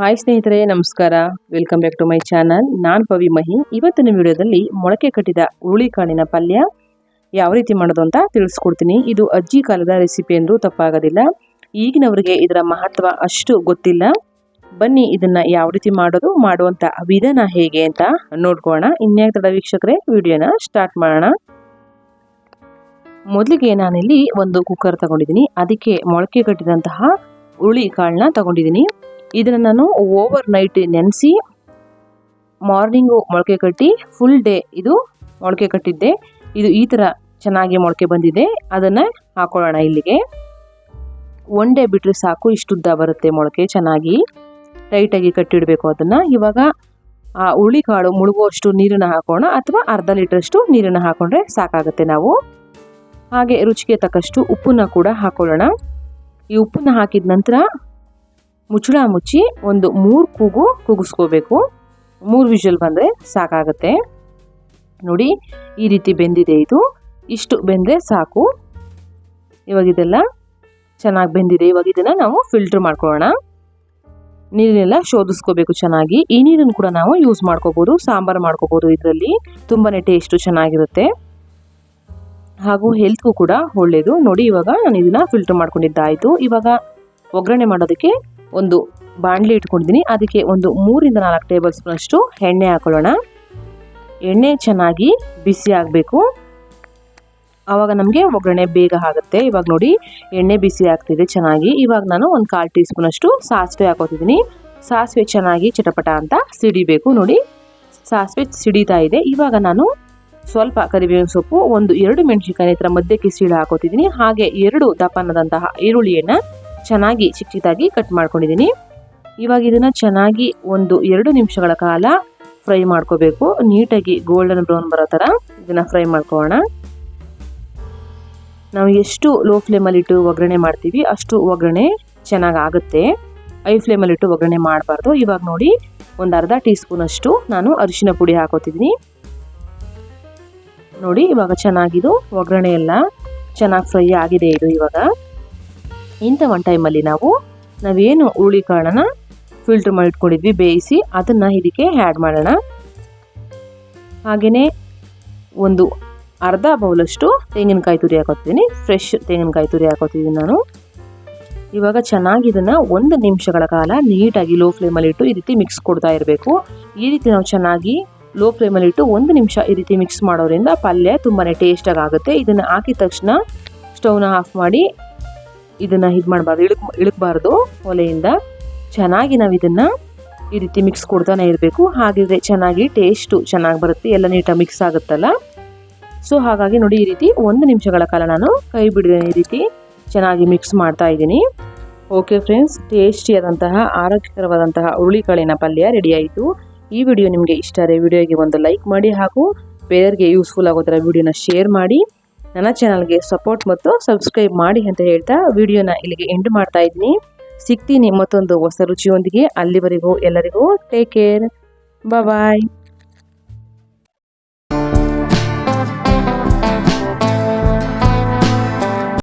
Hi ಸ್ನೇಹಿತರೆ, ನಮಸ್ಕಾರ. Welcome back to my channel ನಾನು ಪವಿ ಮಹಿ. ಇವತ್ತಿನ ವಿಡಿಯೋದಲ್ಲಿ ಮೊಳಕೆ ಕಟ್ಟಿದ ಹುರುಳಿಕಾಳಿನ ಪಲ್ಯ ಯಾವ ರೀತಿ ಮಾಡೋದು ಅಂತ ತಿಳಿಸ್ಕೊಡ್ತೀನಿ. ಇದು ಅಜ್ಜಿ ಕಾಲದ ರೆಸಿಪಿ ಅಂದರೂ ತಪ್ಪಾಗೋದಿಲ್ಲ. ಈಗಿನವರಿಗೆ ಇದರ ಮಹತ್ವ ಅಷ್ಟು ಗೊತ್ತಿಲ್ಲ. ಬನ್ನಿ ಇದನ್ನ ಯಾವ ರೀತಿ ಮಾಡೋದು, ಮಾಡುವಂತ ವಿಧಾನ ಹೇಗೆ ಅಂತ ನೋಡ್ಕೋಣ ಇನ್ಯಾಗ ತಡ ವೀಕ್ಷಕರೇ, ವಿಡಿಯೋನ ಸ್ಟಾರ್ಟ್ ಮಾಡೋಣ. ಮೊದಲಿಗೆ ನಾನಿಲ್ಲಿ ಒಂದು ಕುಕ್ಕರ್ ತಗೊಂಡಿದ್ದೀನಿ. ಅದಕ್ಕೆ ಮೊಳಕೆ ಕಟ್ಟಿದಂತಹ ಹುರುಳಿ ಕಾಳನ್ನ ತಗೊಂಡಿದ್ದೀನಿ. ಇದನ್ನು ನಾನು ಓವರ್ ನೈಟ್ ನೆನೆಸಿ ಮಾರ್ನಿಂಗು ಮೊಳಕೆ ಕಟ್ಟಿ ಫುಲ್ ಡೇ ಇದು ಮೊಳಕೆ ಕಟ್ಟಿದ್ದೆ. ಇದು ಈ ಥರ ಚೆನ್ನಾಗಿ ಮೊಳಕೆ ಬಂದಿದೆ. ಅದನ್ನು ಹಾಕೊಳ್ಳೋಣ ಇಲ್ಲಿಗೆ. ಒನ್ ಡೇ ಬಿಟ್ಟರೆ ಸಾಕು ಇಷ್ಟುದ್ದ ಬರುತ್ತೆ ಮೊಳಕೆ ಚೆನ್ನಾಗಿ. ಟೈಟಾಗಿ ಕಟ್ಟಿಡಬೇಕು ಅದನ್ನು. ಇವಾಗ ಆ ಹುಳಿ ಕಾಳು ಮುಳುಗುವಷ್ಟು ನೀರನ್ನು ಹಾಕೋಣ ಅಥವಾ ಅರ್ಧ ಲೀಟ್ರಷ್ಟು ನೀರನ್ನು ಹಾಕೊಂಡ್ರೆ ಸಾಕಾಗುತ್ತೆ ನಾವು. ಹಾಗೆ ರುಚಿಗೆ ತಕ್ಕಷ್ಟು ಉಪ್ಪನ್ನ ಕೂಡ ಹಾಕೊಳ್ಳೋಣ. ಈ ಉಪ್ಪನ್ನ ಹಾಕಿದ ನಂತರ ಮುಚ್ಚಳ ಮುಚ್ಚಿ ಒಂದು ಮೂರು ಕೂಗು ಕೂಗಿಸ್ಕೋಬೇಕು. ಮೂರು ವಿಷಲ್ ಬಂದರೆ ಸಾಕಾಗುತ್ತೆ. ನೋಡಿ, ಈ ರೀತಿ ಬೆಂದಿದೆ ಇದು. ಇಷ್ಟು ಬೆಂದರೆ ಸಾಕು. ಇವಾಗ ಇದೆಲ್ಲ ಚೆನ್ನಾಗಿ ಬೆಂದಿದೆ. ಇವಾಗ ಇದನ್ನು ನಾವು ಫಿಲ್ಟ್ರ್ ಮಾಡ್ಕೊಳ್ಳೋಣ. ನೀರನ್ನೆಲ್ಲ ಶೋಧಿಸ್ಕೋಬೇಕು ಚೆನ್ನಾಗಿ. ಈ ನೀರನ್ನು ಕೂಡ ನಾವು ಯೂಸ್ ಮಾಡ್ಕೋಬೋದು. ಸಾಂಬಾರು ಮಾಡ್ಕೋಬೋದು ಇದರಲ್ಲಿ. ತುಂಬಾ ಟೇಸ್ಟು ಚೆನ್ನಾಗಿರುತ್ತೆ. ಹಾಗೂ ಹೆಲ್ತ್ಗೂ ಕೂಡ ಒಳ್ಳೆಯದು ನೋಡಿ, ಇವಾಗ ನಾನು ಇದನ್ನು ಫಿಲ್ಟರ್ ಮಾಡ್ಕೊಂಡಿದ್ದಾಯಿತು. ಇವಾಗ ಒಗ್ಗರಣೆ ಮಾಡೋದಕ್ಕೆ ಒಂದು ಬಾಣಲಿ ಇಟ್ಕೊಂಡಿದ್ದೀನಿ. ಅದಕ್ಕೆ ಒಂದು ಮೂರಿಂದ ನಾಲ್ಕು ಟೇಬಲ್ ಸ್ಪೂನಷ್ಟು ಎಣ್ಣೆ ಹಾಕೊಳ್ಳೋಣ. ಎಣ್ಣೆ ಚೆನ್ನಾಗಿ ಬಿಸಿ ಆಗಬೇಕು. ಆವಾಗ ನಮಗೆ ಒಗ್ಗರಣೆ ಬೇಗ ಆಗುತ್ತೆ. ಇವಾಗ ನೋಡಿ, ಎಣ್ಣೆ ಬಿಸಿ ಆಗ್ತಿದೆ ಚೆನ್ನಾಗಿ. ಇವಾಗ ನಾನು ಒಂದು ಕಾಲು ಟೀ ಸ್ಪೂನಷ್ಟು ಸಾಸಿವೆ ಹಾಕೋತಿದ್ದೀನಿ. ಸಾಸಿವೆ ಚೆನ್ನಾಗಿ ಚಟಪಟ ಅಂತ ಸಿಡಿಬೇಕು ನೋಡಿ. ಸಾಸಿವೆ ಸಿಡಿತಾ ಇದೆ. ಇವಾಗ ನಾನು ಸ್ವಲ್ಪ ಕರಿಬೇವಿನ ಸೊಪ್ಪು, ಒಂದು ಎರಡು ಮೆಣಸಿನಕಾಯಿ ಹತ್ರ ಮಧ್ಯಕ್ಕೆ ಸೀಳು ಹಾಕೋತಿದ್ದೀನಿ. ಹಾಗೆ ಎರಡು ದಪ್ಪನದಂತಹ ಈರುಳ್ಳಿಯನ್ನು ಚೆನ್ನಾಗಿ ಚಿಕ್ಕ ಚಿಕ್ಕದಾಗಿ ಕಟ್ ಮಾಡ್ಕೊಂಡಿದ್ದೀನಿ. ಇವಾಗ ಇದನ್ನು ಚೆನ್ನಾಗಿ ಒಂದು ಎರಡು ನಿಮಿಷಗಳ ಕಾಲ ಫ್ರೈ ಮಾಡ್ಕೋಬೇಕು. ನೀಟಾಗಿ ಗೋಲ್ಡನ್ ಬ್ರೌನ್ ಬರೋ ಥರ ಇದನ್ನು ಫ್ರೈ ಮಾಡ್ಕೊಳ್ಳೋಣ ನಾವು ಎಷ್ಟು ಲೋ ಫ್ಲೇಮಲ್ಲಿಟ್ಟು ಒಗ್ಗರಣೆ ಮಾಡ್ತೀವಿ ಅಷ್ಟು ಒಗ್ಗರಣೆ ಚೆನ್ನಾಗಿ ಆಗುತ್ತೆ. ಐ ಫ್ಲೇಮಲ್ಲಿಟ್ಟು ಒಗ್ಗರಣೆ ಮಾಡಬಾರ್ದು. ಇವಾಗ ನೋಡಿ ಒಂದು ಅರ್ಧ ಟೀ ಸ್ಪೂನಷ್ಟು ನಾನು ಅರಿಶಿನ ಪುಡಿ ಹಾಕೋತಿದ್ದೀನಿ. ನೋಡಿ ಇವಾಗ ಚೆನ್ನಾಗಿದು ಒಗ್ಗರಣೆ ಎಲ್ಲ ಚೆನ್ನಾಗಿ ಫ್ರೈ ಆಗಿದೆ ಇದು ಇವಾಗ. ಇಂಥ ಒಂದು ಟೈಮಲ್ಲಿ ನಾವು ನಾವೇನು ಹುಳಿ ಕಾಳನ್ನು ಫಿಲ್ಟರ್ ಮಾಡಿ ಇಟ್ಕೊಂಡಿದ್ವಿ ಬೇಯಿಸಿ ಅದನ್ನು ಇದಕ್ಕೆ ಆ್ಯಡ್ ಮಾಡೋಣ. ಹಾಗೆಯೇ ಒಂದು ಅರ್ಧ ಬೌಲಷ್ಟು ತೆಂಗಿನಕಾಯಿ ತುರಿ ಹಾಕೋತೀನಿ ಫ್ರೆಶ್ ತೆಂಗಿನಕಾಯಿ ತುರಿ ಹಾಕೋತಿದ್ದೀನಿ ನಾನು. ಇವಾಗ ಚೆನ್ನಾಗಿ ಇದನ್ನು ಒಂದು ನಿಮಿಷಗಳ ಕಾಲ ನೀಟಾಗಿ ಲೋ ಫ್ಲೇಮಲ್ಲಿ ಇಟ್ಟು ಈ ರೀತಿ ಮಿಕ್ಸ್ ಕೊಡ್ತಾ ಇರಬೇಕು. ಈ ರೀತಿ ನಾವು ಚೆನ್ನಾಗಿ ಲೋ ಫ್ಲೇಮಲ್ಲಿ ಇಟ್ಟು ಒಂದು ನಿಮಿಷ ಈ ರೀತಿ ಮಿಕ್ಸ್ ಮಾಡೋದ್ರಿಂದ ಪಲ್ಯ ತುಂಬಾ ಟೇಸ್ಟಾಗಿ ಆಗುತ್ತೆ. ಇದನ್ನು ಹಾಕಿದ ತಕ್ಷಣ ಸ್ಟವ್ನ ಆಫ್ ಮಾಡಿ ಇದನ್ನು ಇದು ಮಾಡಬಾರ್ದು, ಇಳಕ್, ಇಳಕಬಾರ್ದು. ಒಲೆಯಿಂದ ಚೆನ್ನಾಗಿ ನಾವು ಇದನ್ನು ಈ ರೀತಿ ಮಿಕ್ಸ್ ಕೊಡ್ತಾನೆ ಇರಬೇಕು. ಹಾಗಿದ್ರೆ ಚೆನ್ನಾಗಿ ಟೇಸ್ಟು ಚೆನ್ನಾಗಿ ಬರುತ್ತೆ, ಎಲ್ಲ ನೀಟಾಗಿ ಮಿಕ್ಸ್ ಆಗುತ್ತಲ್ಲ. ಸೊ ಹಾಗಾಗಿ ನೋಡಿ ಈ ರೀತಿ ಒಂದು ನಿಮಿಷಗಳ ಕಾಲ ನಾನು ಕೈ ಬಿಡದೆ ಈ ರೀತಿ ಚೆನ್ನಾಗಿ ಮಿಕ್ಸ್ ಮಾಡ್ತಾ ಇದ್ದೀನಿ. ಓಕೆ ಫ್ರೆಂಡ್ಸ್ ಟೇಸ್ಟಿಯಾದಂತಹ ಆರೋಗ್ಯಕರವಾದಂತಹ ಹುರುಳಿಕಾಳಿನ ಪಲ್ಯ ರೆಡಿಯಾಯಿತು ಈ ವಿಡಿಯೋ ನಿಮಗೆ ಇಷ್ಟ ಆದರೆ ವಿಡಿಯೋಗೆ ಒಂದು ಲೈಕ್ ಮಾಡಿ ಹಾಗೂ ಬೇರೆಯವರಿಗೆ ಯೂಸ್ಫುಲ್ ಆಗೋ ಥರ ವಿಡಿಯೋನ ಶೇರ್ ಮಾಡಿ. ನನ್ನ ಚಾನಲ್ಗೆ ಸಪೋರ್ಟ್ ಮತ್ತು ಸಬ್ಸ್ಕ್ರೈಬ್ ಮಾಡಿ ಅಂತ ಹೇಳ್ತಾ ವಿಡಿಯೋನ ಇಲ್ಲಿಗೆ ಎಂಡ್ ಮಾಡ್ತಾ ಇದ್ದೀನಿ. ಸಿಗ್ತೀನಿ ಮತ್ತೊಂದು ಹೊಸ ರುಚಿಯೊಂದಿಗೆ ಅಲ್ಲಿವರೆಗೂ ಎಲ್ಲರಿಗೂ ಟೇಕ್ ಕೇರ್ ಬಾಯ್